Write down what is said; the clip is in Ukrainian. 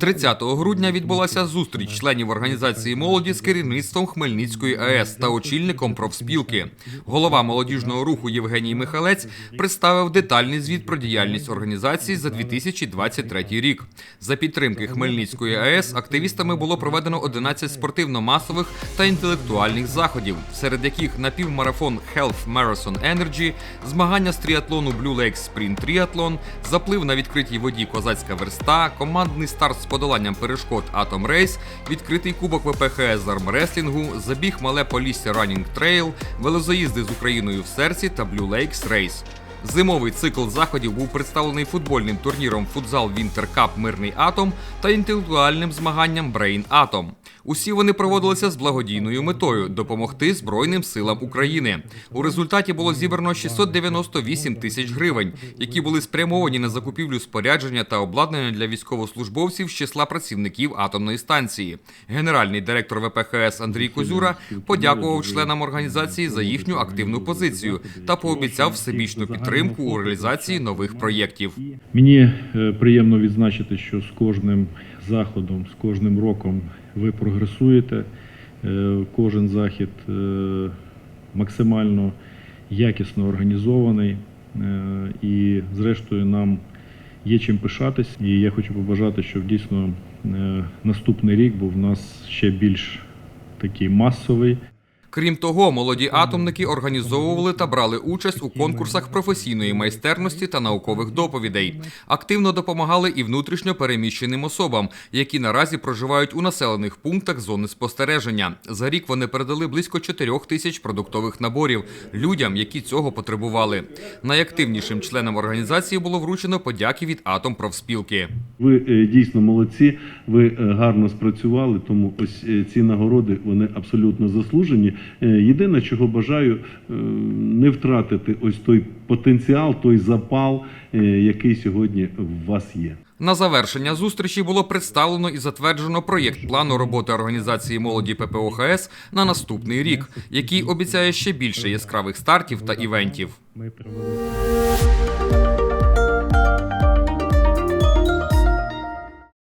30 грудня відбулася зустріч членів організації молоді з керівництвом Хмельницької АЕС та очільником профспілки. Голова молодіжного руху Євгеній Михалець представив детальний звіт про діяльність організації за 2023 рік. За підтримки Хмельницької АЕС активістами було проведено 11 спортивно-масових та інтелектуальних заходів, серед яких напівмарафон Health Marathon Energy, змагання з тріатлону Blue Lakes Sprint Triathlon, заплив на відкритій воді Козацька верста, командний старт подоланням перешкод Атом Рейс, відкритий кубок ВПХС з армреслінгу, забіг мале Полісся Ранінг Трейл, велозаїзди з Україною в серці та Блю Лейкс Рейс. Зимовий цикл заходів був представлений футбольним турніром Футзал Вінтер Кап Мирний Атом та інтелектуальним змаганням Брейн Атом. Усі вони проводилися з благодійною метою допомогти Збройним силам України. У результаті було зібрано 698 тисяч гривень, які були спрямовані на закупівлю спорядження та обладнання для військовослужбовців з числа працівників атомної станції. Генеральний директор ВПХС Андрій Козюра подякував членам організації за їхню активну позицію та пообіцяв всебічну підтримку у реалізації нових проєктів. Мені е, приємно відзначити, що з кожним заходом, з кожним роком ви прогресуєте. Е, Кожен захід е, максимально якісно організований. Е, І, зрештою, нам є чим пишатись. І я хочу побажати, щоб дійсно наступний рік був в нас ще більш такий масовий. Крім того, молоді атомники організовували та брали участь у конкурсах професійної майстерності та наукових доповідей. Активно допомагали і внутрішньо переміщеним особам, які наразі проживають у населених пунктах зони спостереження. За рік вони передали близько 4 тисяч продуктових наборів людям, які цього потребували. Найактивнішим членам організації було вручено подяки від Атом профспілки. Ви е, дійсно молодці, ви е, гарно спрацювали, тому ось е, ці нагороди вони абсолютно заслужені. Єдине, чого бажаю, не втратити ось той потенціал, той запал, який сьогодні в вас є. На завершення зустрічі було представлено і затверджено проєкт плану роботи організації молоді ППОХС на наступний рік, який обіцяє ще більше яскравих стартів та івентів. Ми